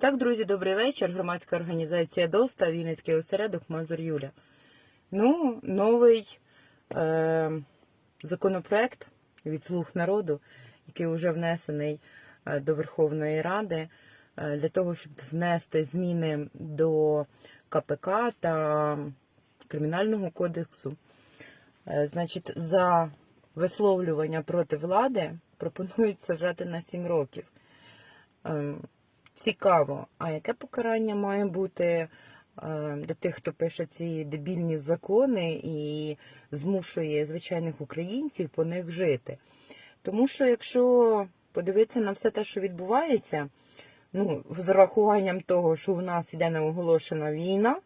Так, друзі, добрий вечір. Громадська організація ДОСТА, Вінницький осередок Мазур Юля. Ну, новий е, законопроект від слуг народу, який вже внесений е, до Верховної Ради, е, для того, щоб внести зміни до КПК та Кримінального кодексу. Е, значить, за висловлювання проти влади пропонують сажати на 7 років. Цікаво, а яке покарання має бути е, для тих, хто пише ці дебільні закони і змушує звичайних українців по них жити? Тому що якщо подивитися на все те, що відбувається, ну, з урахуванням того, що у нас іде неоголошена війна,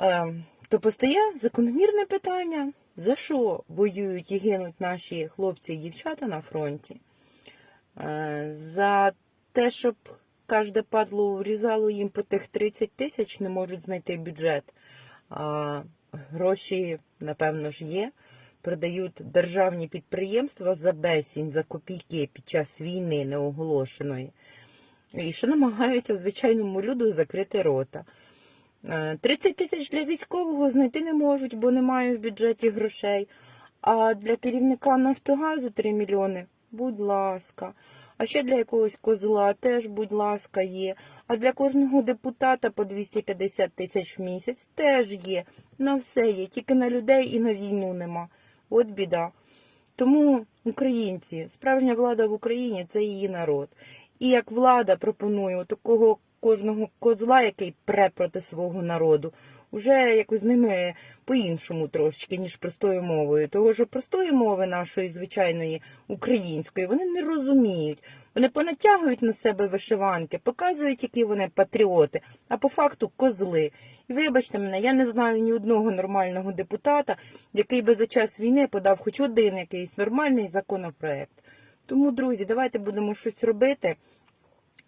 е, то постає закономірне питання, за що воюють і гинуть наші хлопці і дівчата на фронті? Е, За те, щоб кожне падло врізало їм по тих 30 тисяч, не можуть знайти бюджет. А гроші, напевно ж, є. Продають державні підприємства за безцінь, за копійки під час війни неоголошеної. І що намагаються звичайному люду закрити рота. Е, 30 тисяч для військового знайти не можуть, бо немає в бюджеті грошей. А для керівника Нафтогазу 3 мільйони. Будь ласка. А ще для якогось козла теж, будь ласка, є. А для кожного депутата по 250 тисяч в місяць теж є. На все є, тільки на людей і на війну нема. От біда. Тому українці, справжня влада в Україні це її народ. І як влада пропонує такого кожного козла, який пре проти свого народу, уже якось з ними по-іншому трошечки, ніж простою мовою. Того що простої мови нашої звичайної української вони не розуміють. Вони понатягують на себе вишиванки, показують, які вони патріоти, а по факту козли. І вибачте мене, я не знаю ні одного нормального депутата, який би за час війни подав хоч один якийсь нормальний законопроект. Тому, друзі, давайте будемо щось робити.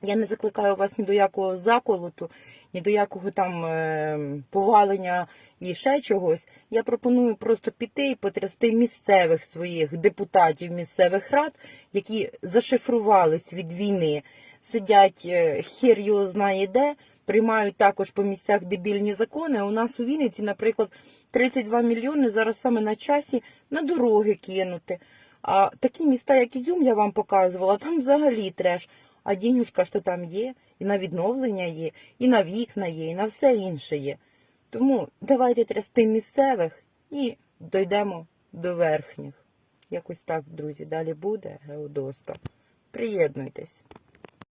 Я не закликаю вас ні до якого заколоту, ні до якого там е, повалення і ще чогось. Я пропоную просто піти і потрясти місцевих своїх депутатів місцевих рад, які зашифрувались від війни, сидять е, хер його знає де, приймають також по місцях дебільні закони. У нас у Вінниці, наприклад, 32 мільйони зараз саме на часі на дороги кинути. А такі міста, як Ізюм, я вам показувала, там взагалі треш. А дінюшка що там є, і на відновлення є, і на вікна є, і на все інше є. Тому давайте трясти місцевих і дійдемо до верхніх. Якось так, друзі, далі буде Геодоста. Приєднуйтесь.